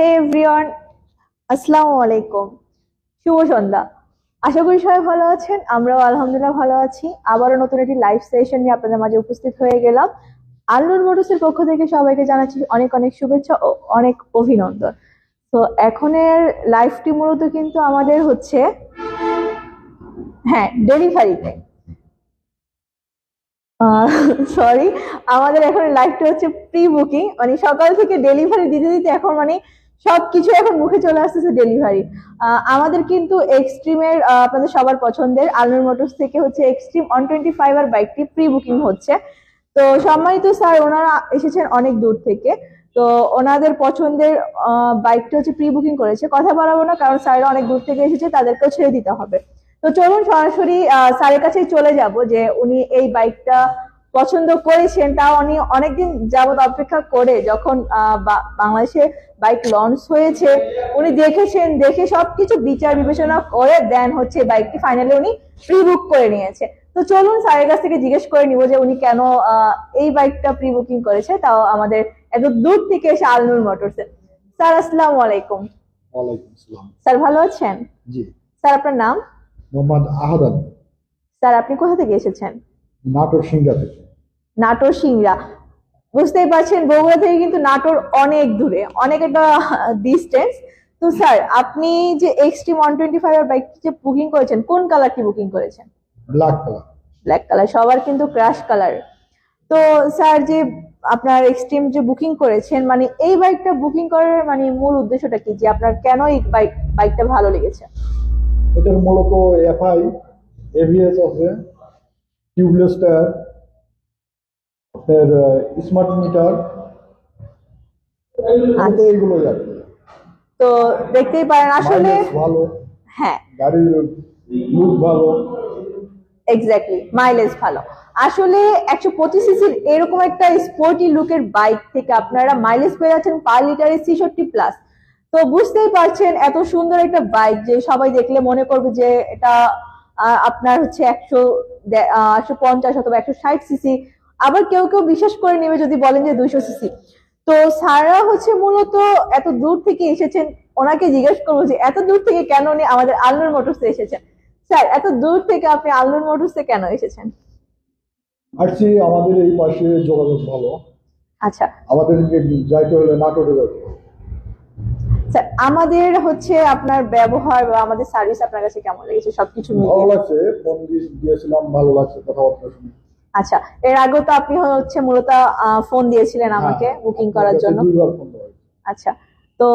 হে everyone আসসালামু আলাইকুম। শুভ সন্ধ্যা। আশা করি সবাই ভালো আছেন, আমরাও আলহামদুলিল্লাহ ভালো আছি। আবারও নতুন একটি লাইভ সেশন নিয়ে আপনাদের মাঝে উপস্থিত হয়ে গেলাম। আল্লুর মোটরসের পক্ষ থেকে সবাইকে জানাচ্ছি অনেক অনেক শুভেচ্ছা ও অনেক অভিনন্দন। তো এখনের লাইভটি মূলত কিন্তু আমাদের হচ্ছে হ্যাঁ ডেলিভারিতে সরি আমাদের এখন লাইফটা হচ্ছে প্রি বুকিং মানে সকাল থেকে ডেলিভারি দিতে দিতে এখন মানে সবকিছু এখন মুখে চলে আসতেছে ডেলিভারি আমাদের কিন্তু এক্সট্রিমের আপনাদের সবার পছন্দের আলনুর মোটরস থেকে হচ্ছে Xtreme one twenty five R বাইকটি প্রি বুকিং হচ্ছে। তো সম্মানিত স্যার, ওনারা এসেছেন অনেক দূর থেকে। তো ওনাদের পছন্দের বাইকটা হচ্ছে প্রি বুকিং করেছে। কথা বাড়াবো না, কারণ স্যাররা অনেক দূর থেকে এসেছে, তাদেরকেও ছেড়ে দিতে হবে। তো চলুন সরাসরি স্যারের কাছেই চলে যাব যে উনি এই বাইকটা পছন্দ করেছেন তাও উনি অনেকদিন যাবত অপেক্ষা করে যখন বাংলাদেশে বাইক লঞ্চ হয়েছে উনি দেখেছেন দেখে সবকিছু বিচার বিবেচনা করে দেন হচ্ছে বাইকটি ফাইনালি উনি প্রি বুক করে নিয়েছে। তো চলুন স্যারের কাছ থেকে জিজ্ঞেস করে নিব যে উনি কেন এই বাইকটা প্রি বুকিং করেছে তাও আমাদের এত দূর থেকে এসে আলনুর মোটরসে স্যার আসসালামু আলাইকুম। ওয়ালাইকুম আসসালাম। স্যার ভালো আছেন? জি। স্যার আপনার নাম? মোহাম্মদ আহাদ স্যার আপনি কোথা থেকে এসেছেন? নাটোর সিংহা থেকে। নাটোর সিংড়া। বুঝতেই পারছেন বগুড়া থেকে কিন্তু নাটোর অনেক দূরে অনেক একটা ডিস্টেন্স তো স্যার আপনি যে Xtreme one twenty five bike যে বুকিং করেছেন কোন কালারটি বুকিং করেছেন? ব্ল্যাক কালার ব্ল্যাক কালার সবার কিন্তু ক্রাশ কালার তো স্যার যে আপনার এক্সট্রিম যে বুকিং করেছেন মানে এই বাইকটা বুকিং করার মানে মূল উদ্দেশ্যটা কি? যে আপনার কেন এই বাইক বাইকটা ভালো লেগেছে? এটার মূলত এফআই এভিএস আছে। টিউবলেস টায়ার আপনার স্মার্ট মিটার আর কি তো দেখতেই পারেন আসলে ভালো হ্যাঁ। গাড়ির লুক ভালো। এক্স্যাক্টলি মাইলেজ ভালো। আসলে একশো পঁচিশ সিসির এরকম একটা স্পোর্টি লুকের বাইক থেকে আপনারা মাইলেজ পেয়ে যাচ্ছেন পার লিটারে ছিষট্টি প্লাস তো বুঝতেই পারছেন এত সুন্দর একটা বাইক যে সবাই দেখলে মনে করবে যে এটা আপনার হচ্ছে একশো একশো পঞ্চাশ অথবা একশো ষাট সিসি আবার কেউ কেউ বিশ্বাস করে নেবে যদি বলেন যে দুইশো সিসি তো সারা হচ্ছে মূলত এত দূর থেকে এসেছেন ওনাকে জিজ্ঞেস করব যে এত দূর থেকে কেন উনি আমাদের আলনুর মোটরসে এসেছেন? স্যার এত দূর থেকে আপনি আলনুর মোটরসে কেন এসেছেন? আসছি আমাদের এই পাশে যোগাযোগ ভালো। আচ্ছা। আমাদেরকে যাইতে হলে নাটোরে যাইতে হবে। স্যার আমাদের হচ্ছে আপনার ব্যবহার বা আমাদের সার্ভিস আপনার কাছে কেমন লেগেছে? সবকিছু ভালো লাগছে। ফোন দিয়েছিলাম ভালো লাগছে কথাবার্তা শুনে। আচ্ছা এর আগেও তো আপনি হচ্ছে মূলত ফোন দিয়েছিলেন আমাকে হ্যাঁ, বুকিং করার জন্য। আচ্ছা তো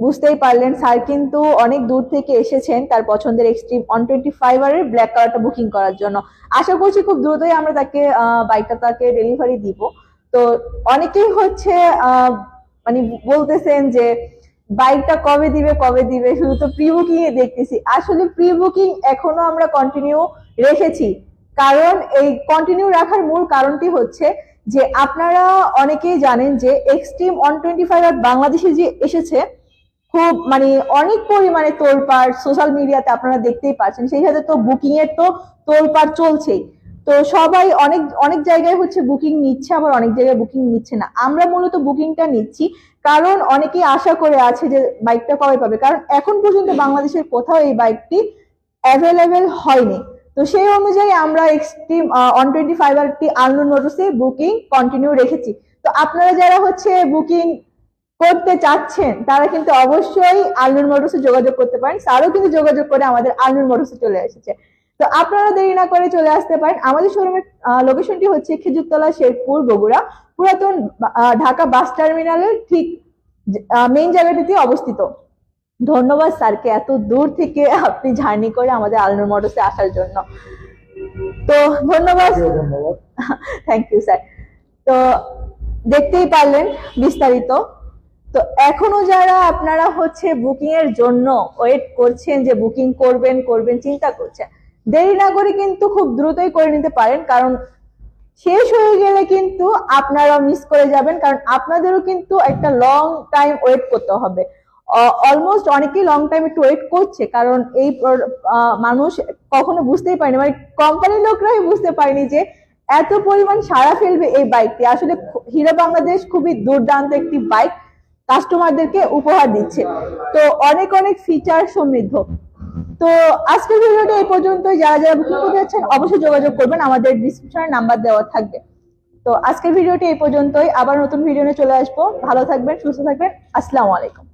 বুঝতেই পারলেন স্যার কিন্তু অনেক দূর থেকে এসেছেন তার পছন্দের এক্সট্রিম ওয়ান টোয়েন্টি ফাইভ এর ব্ল্যাক কালারটা বুকিং করার জন্য। আশা করছি খুব দ্রুতই আমরা তাকে বাইকটা তাকে ডেলিভারি দিব। তো অনেকেই হচ্ছে আহ, মানে বলতেছেন যে বাইকটা কবে দিবে কবে দিবে, শুধু তো প্রি বুকিং এ দেখতেছি। আসলে প্রি বুকিং এখনও আমরা কন্টিনিউ রেখেছি। কারণ এই কন্টিনিউ রাখার মূল কারণটি হচ্ছে যে আপনারা অনেকেই জানেন যে Xtreme one twenty five R বাংলাদেশে যে এসেছে, খুব মানে অনেক পরিমাণে তোলপাড় সোশ্যাল মিডিয়াতে আপনারা দেখতেই পাচ্ছেন। সেই সাথে তো বুকিং এর তো তোলপাড় চলছেই। তো সবাই অনেক অনেক জায়গায় হচ্ছে বুকিং নিচ্ছে, আবার অনেক জায়গায় বুকিং নিচ্ছে না। আমরা মূলত বুকিংটা নিচ্ছি, কারণ অনেকেই আশা করে আছে যে বাইকটা কবে পাবে। কারণ এখন পর্যন্ত বাংলাদেশের কোথাও এই বাইকটি অ্যাভেলেবেল হয়নি। তো সেই অনুযায়ী আমরা এক্সট্রিম ওয়ান টোয়েন্টি ফাইভ আরটি আনলোন মোটরসে বুকিং কন্টিনিউ রেখেছি। তো আপনারা যারা হচ্ছে বুকিং করতে চাচ্ছেন, তারা কিন্তু অবশ্যই আলনুর মোটরসে যোগাযোগ করতে পারেন। স্যারও কিন্তু যোগাযোগ করে আমাদের আলনুর মোটরসে চলে এসেছে। তো আপনারা দেরি না করে চলে আসতে পারেন। আমাদের শোরুমের লোকেশনটি হচ্ছে খেজুরতলা শেরপুর বগুড়া। পুরাতন ঢাকা বাস টার্মিনালের ঠিক মেইন জায়গাটিতে অবস্থিত। ধন্যবাদ স্যারকে এত দূর থেকে আপনি জার্নি করে আমাদের আলনুর মোটরসে আসার জন্য। তো ধন্যবাদ। থ্যাংক ইউ স্যার তো দেখতেই পারলেন বিস্তারিত। তো এখনও যারা আপনারা হচ্ছে বুকিং এর জন্য ওয়েট করছেন যে বুকিং করবেন করবেন চিন্তা করছেন দেরি না করে কিন্তু খুব দ্রুতই করে নিতে পারেন, কারণ শেষ হয়ে গেলে কিন্তু আপনারা মিস করে যাবেন, কারণ আপনাদেরও কিন্তু একটা লং টাইম ওয়েট করতে হবে। অলমোস্ট অনেকেই লং টাইম একটু ওয়েট করছে, কারণ এই মানুষ কখনো বুঝতেই পারেনি মানে কোম্পানির লোকরাই বুঝতে পারেনি যে এত পরিমাণ সাড়া ফেলবে এই বাইকটি আসলে হিরো বাংলাদেশ খুবই দুর্দান্ত একটি বাইক কাস্টমারদেরকে উপহার দিচ্ছে। তো অনেক অনেক ফিচার সমৃদ্ধ। তো আজকের ভিডিওটা এই পর্যন্ত যারা যারা বুকিং করতে যাচ্ছেন, অবশ্যই যোগাযোগ করবেন। আমাদের ডিসক্রিপশনে নাম্বার দেওয়া থাকবে। তো আজকের ভিডিওটি এই পর্যন্তই। আবার নতুন ভিডিও নিয়ে চলে আসব। ভালো থাকবেন, সুস্থ থাকবেন। আসসালামু আলাইকুম।